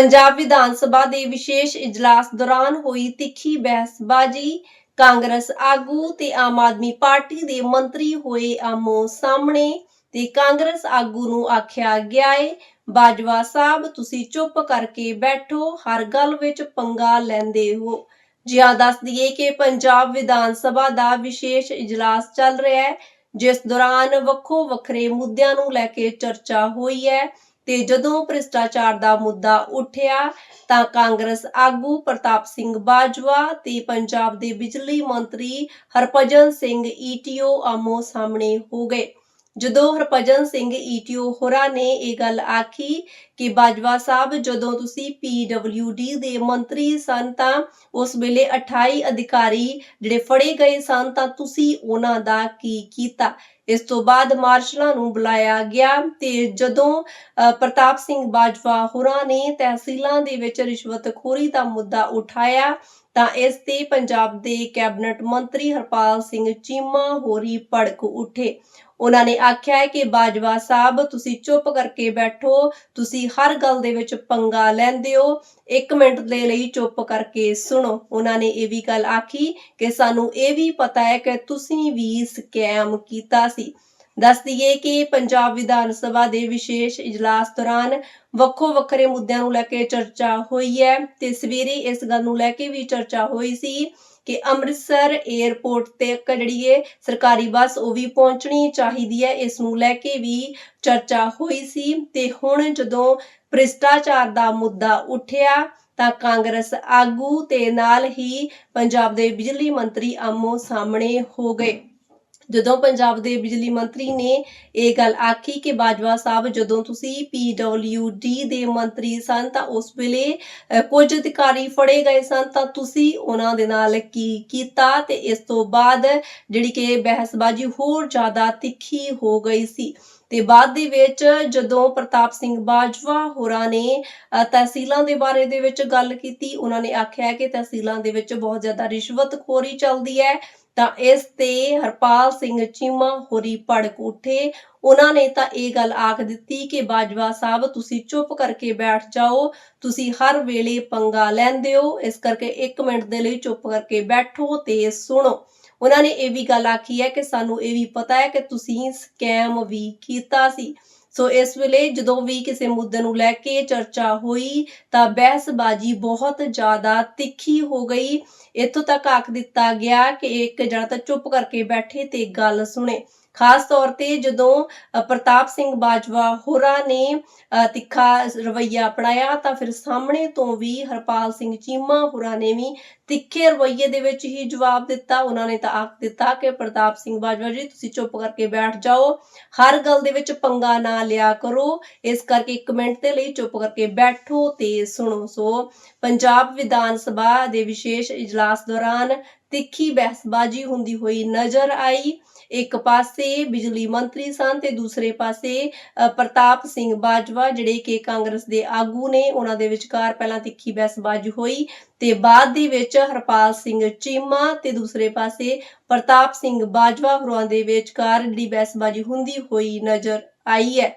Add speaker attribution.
Speaker 1: ਪੰਜਾਬ ਵਿਧਾਨ ਸਭਾ ਦੇ ਵਿਸ਼ੇਸ਼ ਇਜਲਾਸ ਦੌਰਾਨ ਹੋਈ ਤਿੱਖੀ ਬਹਿਸਬਾਜ਼ੀ, ਕਾਂਗਰਸ ਆਗੂ ਤੇ ਆਮ ਆਦਮੀ ਪਾਰਟੀ ਦੇ ਮੰਤਰੀ ਹੋਏ ਆਮੋ ਸਾਹਮਣੇ ਤੇ ਕਾਂਗਰਸ ਆਗੂ ਨੂੰ ਆਖਿਆ ਗਿਆ ਏ, ਬਾਜਵਾ ਸਾਹਿਬ, ਤੁਸੀਂ ਚੁੱਪ ਕਰਕੇ ਬੈਠੋ, ਹਰ ਗੱਲ ਵਿੱਚ ਪੰਗਾ ਲੈਂਦੇ ਹੋ। ਜਿਆ ਦੱਸ ਦਈਏ ਕਿ ਪੰਜਾਬ ਵਿਧਾਨ ਸਭਾ ਦਾ ਵਿਸ਼ੇਸ਼ ਇਜਲਾਸ ਚੱਲ ਰਿਹਾ ਹੈ, ਜਿਸ ਦੌਰਾਨ ਵੱਖੋ ਵੱਖਰੇ ਮੁੱਦਿਆਂ ਨੂੰ ਲੈ ਕੇ ਚਰਚਾ ਹੋਈ ਹੈ। ਤੇ ਜਦੋਂ ਭ੍ਰਿਸ਼ਟਾਚਾਰ ਦਾ ਮੁੱਦਾ ਉੱਠਿਆ ਤਾਂ ਕਾਂਗਰਸ ਆਗੂ ਪ੍ਰਤਾਪ ਸਿੰਘ ਬਾਜਵਾ ਤੇ ਪੰਜਾਬ ਦੇ ਬਿਜਲੀ ਮੰਤਰੀ ਹਰਭਜਨ ਸਿੰਘ ਈਟੀਓ ਆਮੋ ਸਾਹਮਣੇ ਹੋ ਗਏ। ਜਦੋਂ ਹਰਭਜਨ ਸਿੰਘ ਈਟੀਓ ਹੋਰਾਂ ਨੇ ਇਹ ਗੱਲ ਆਖੀ ਕਿ ਬਾਜਵਾ ਸਾਹਿਬ, ਜਦੋਂ ਤੁਸੀਂ ਪੀਡਬਲਯੂਡੀ ਦੇ ਮੰਤਰੀ ਸਨ ਤਾਂ ਉਸ ਵੇਲੇ 28 ਅਧਿਕਾਰੀ ਜਿਹੜੇ ਫੜੇ ਗਏ ਸਨ ਤਾਂ ਤੁਸੀਂ ਉਹਨਾਂ ਦਾ ਕੀ ਕੀਤਾ? ਇਸ ਤੋਂ ਬਾਅਦ ਮਾਰਸ਼ਲਾਂ ਨੂੰ ਬੁਲਾਇਆ ਗਿਆ ਤੇ ਜਦੋਂ ਪ੍ਰਤਾਪ ਸਿੰਘ ਬਾਜਵਾ ਹੋਰਾਂ ਨੇ ਤਹਿਸੀਲਾਂ ਦੇ ਵਿੱਚ ਰਿਸ਼ਵਤਖੋਰੀ ਦਾ ਮੁੱਦਾ ਉਠਾਇਆ ਤਾਂ ਇਸ ਤੇ ਪੰਜਾਬ ਦੇ ਕੈਬਨਿਟ ਮੰਤਰੀ ਹਰਪਾਲ ਸਿੰਘ ਚੀਮਾ ਹੋਰੀ ਭੜਕ ਉੱਠੇ। ਉਹਨਾਂ ਨੇ ਆਖਿਆ ਹੈ ਕਿ ਬਾਜਵਾ ਸਾਹਿਬ, ਤੁਸੀਂ ਚੁੱਪ ਕਰਕੇ ਬੈਠੋ, ਤੁਸੀਂ ਹਰ ਗੱਲ ਦੇ ਵਿੱਚ ਪੰਗਾ ਲੈਂਦੇ ਹੋ ਇੱਕ ਮਿੰਟ ਦੇ ਲਈ ਚੁੱਪ ਕਰਕੇ ਸੁਣੋ। ਉਹਨਾਂ ਨੇ ਇਹ ਵੀ ਗੱਲ ਆਖੀ ਕਿ ਸਾਨੂੰ ਇਹ ਵੀ ਪਤਾ ਹੈ ਕਿ ਤੁਸੀਂ ਵੀ ਸਕੈਮ ਕੀਤਾ ਸੀ। ਦੱਸ ਦਈਏ ਕਿ ਪੰਜਾਬ ਵਿਧਾਨ ਸਭਾ ਦੇ ਵਿਸ਼ੇਸ਼ ਇਜਲਾਸ ਦੌਰਾਨ ਵੱਖੋ ਵੱਖਰੇ ਮੁੱਦਿਆਂ ਨੂੰ ਲੈ ਕੇ ਚਰਚਾ ਹੋਈ ਹੈ ਤੇ ਸਵੇਰੇ ਇਸ ਗੱਲ ਨੂੰ ਲੈ ਕੇ ਵੀ ਚਰਚਾ ਹੋਈ ਸੀ ਕਿ ਅੰਮ੍ਰਿਤਸਰ 에ਅਰਪੋਰਟ ਤੇ ਇੱਕ ਸਰਕਾਰੀ ਬੱਸ ਉਹ ਵੀ ਪਹੁੰਚਣੀ ਚਾਹੀਦੀ ਹੈ, ਇਸ ਨੂੰ ਲੈ ਕੇ ਵੀ ਚਰਚਾ ਹੋਈ ਸੀ ਤੇ ਹੁਣ ਜਦੋਂ ਭ੍ਰਿਸ਼ਟਾਚਾਰ ਦਾ ਮੁੱਦਾ ਉੱਠਿਆ ਤਾਂ ਕਾਂਗਰਸ ਆਗੂ ਤੇ ਨਾਲ ਹੀ ਪੰਜਾਬ ਦੇ ਬਿਜਲੀ ਮੰਤਰੀ ਆਮੋ ਸਾਹਮਣੇ ਹੋ ਗਏ। ਜਦੋਂ ਪੰਜਾਬ ਦੇ ਬਿਜਲੀ ਮੰਤਰੀ ਨੇ ਇਹ ਗੱਲ ਆਖੀ ਕਿ ਬਾਜਵਾ ਸਾਹਿਬ ਜਦੋਂ ਤੁਸੀਂ ਪੀਡਬਲਯੂਡੀ ਦੇ ਮੰਤਰੀ ਸਨ ਤਾਂ ਉਸ ਵੇਲੇ ਅ, ਕੁਝ ਅਧਿਕਾਰੀ ਫੜੇ ਗਏ ਸਨ ਤਾਂ ਤੁਸੀਂ ਉਹਨਾਂ ਦੇ ਨਾਲ ਕੀ ਕੀਤਾ? ਤੇ ਇਸ ਤੋਂ ਬਾਅਦ ਜਿਹੜੀ ਕਿ ਬਹਿਸਬਾਜ਼ੀ ਹੋਰ ਜ਼ਿਆਦਾ ਤਿੱਖੀ ਹੋ ਗਈ ਸੀ। ਤੇ ਬਾਅਦ ਦੇ ਵਿੱਚ ਜਦੋਂ ਪ੍ਰਤਾਪ ਸਿੰਘ ਬਾਜਵਾ ਹੋਰਾਂ ਨੇ ਤਹਿਸੀਲਾਂ ਦੇ ਬਾਰੇ ਦੇ ਵਿੱਚ ਗੱਲ ਕੀਤੀ ਉਹਨਾਂ ਨੇ ਆਖਿਆ ਕਿ ਤਹਿਸੀਲਾਂ ਦੇ ਵਿੱਚ ਬਹੁਤ ਜ਼ਿਆਦਾ ਰਿਸ਼ਵਤਖੋਰੀ ਚੱਲਦੀ ਹੈ। ਤਾਂ ਇਸ ਤੇ ਹਰਪਾਲ ਸਿੰਘ ਚੀਮਾ ਹੋਰੀ ਭੜਕ ਉੱਠੇ ਉਹਨਾਂ ਨੇ ਤਾਂ ਇਹ ਗੱਲ ਆਖ ਦਿੱਤੀ ਕਿ ਬਾਜਵਾ ਸਾਹਿਬ, ਤੁਸੀਂ ਚੁੱਪ ਕਰਕੇ ਬੈਠ ਜਾਓ। ਤੁਸੀਂ ਹਰ ਵੇਲੇ ਪੰਗਾ ਲੈਂਦੇ ਹੋ। ਇਸ ਕਰਕੇ 1 ਮਿੰਟ ਦੇ ਲਈ ਚੁੱਪ ਕਰਕੇ ਬੈਠੋ ਤੇ ਸੁਣੋ। ਉਹਨਾਂ ਨੇ ਇਹ ਵੀ ਗੱਲ ਆਖੀ ਹੈ ਕਿ ਸਾਨੂੰ ਇਹ ਵੀ ਪਤਾ ਹੈ ਕਿ ਤੁਸੀਂ ਸਕੈਮ ਵੀ ਕੀਤਾ ਸੀ। ਸੋ ਇਸ ਵੇਲੇ ਜਦੋਂ ਵੀ ਕਿਸੇ ਮੁੱਦੇ ਨੂੰ ਲੈ ਕੇ ਚਰਚਾ ਹੋਈ ਤਾਂ ਬਹਿਸਬਾਜ਼ੀ ਬਹੁਤ ਜ਼ਿਆਦਾ ਤਿੱਖੀ ਹੋ ਗਈ। ਇੱਥੋਂ ਤੱਕ ਆਖ ਦਿੱਤਾ ਗਿਆ ਕਿ ਇੱਕ ਜਣਾ ਤਾਂ ਚੁੱਪ ਕਰਕੇ ਬੈਠੇ ਤੇ ਗੱਲ ਸੁਣੇ। ਖਾਸ ਤੌਰ ਤੇ ਜਦੋਂ ਪ੍ਰਤਾਪ ਸਿੰਘ ਬਾਜਵਾ ਹੋਰਾਂ ਨੇ ਤਿੱਖਾ ਰਵਈਆ ਅਪਣਾਇਆ, ਤਾਂ ਫਿਰ ਸਾਹਮਣੇ ਤੋਂ ਵੀ ਹਰਪਾਲ ਸਿੰਘ ਚੀਮਾ ਹੋਰਾਂ ਨੇ ਵੀ ਤਿੱਖੇ ਰਵਈਏ ਦੇ ਵਿੱਚ ਹੀ ਜਵਾਬ ਦਿੱਤਾ। ਉਹਨਾਂ ਨੇ ਤਾਂ ਆਖ ਦਿੱਤਾ ਕਿ ਪ੍ਰਤਾਪ ਸਿੰਘ ਬਾਜਵਾ ਜੀ, ਤੁਸੀਂ ਚੁੱਪ ਕਰਕੇ ਬੈਠ ਜਾਓ, ਹਰ ਗੱਲ ਦੇ ਵਿੱਚ ਪੰਗਾ ਨਾ ਲਿਆ ਕਰੋ, ਇਸ ਕਰਕੇ ਇੱਕ ਮਿੰਟ ਦੇ ਲਈ ਚੁੱਪ ਕਰਕੇ ਬੈਠੋ ਤੇ ਸੁਣੋ। ਸੋ ਪੰਜਾਬ ਵਿਧਾਨ ਸਭਾ ਦੇ ਵਿਸ਼ੇਸ਼ ਇਜਲਾਸ ਦੌਰਾਨ ਤਿੱਖੀ ਬਹਿਸਬਾਜ਼ੀ ਹੁੰਦੀ ਹੋਈ ਨਜ਼ਰ ਆਈ। ਇੱਕ ਪਾਸੇ ਬਿਜਲੀ ਮੰਤਰੀ ਸਨ ਤੇ ਦੂਸਰੇ ਪਾਸੇ ਪ੍ਰਤਾਪ ਸਿੰਘ ਬਾਜਵਾ, ਜਿਹੜੇ ਕਿ ਕਾਂਗਰਸ ਦੇ ਆਗੂ ਨੇ, ਉਹਨਾਂ ਦੇ ਵਿਚਕਾਰ ਪਹਿਲਾਂ ਤਿੱਖੀ ਬਹਿਸਬਾਜ਼ੀ ਹੋਈ ਤੇ ਬਾਅਦ ਦੇ ਵਿੱਚ ਹਰਪਾਲ ਸਿੰਘ ਚੀਮਾ ਤੇ ਦੂਸਰੇ ਪਾਸੇ ਪ੍ਰਤਾਪ ਸਿੰਘ ਬਾਜਵਾ, ਹੋਰਾਂ ਦੇ ਵਿਚਕਾਰ ਜਿਹੜੀ ਬਹਿਸਬਾਜ਼ੀ ਹੁੰਦੀ ਹੋਈ ਨਜ਼ਰ ਆਈ ਹੈ।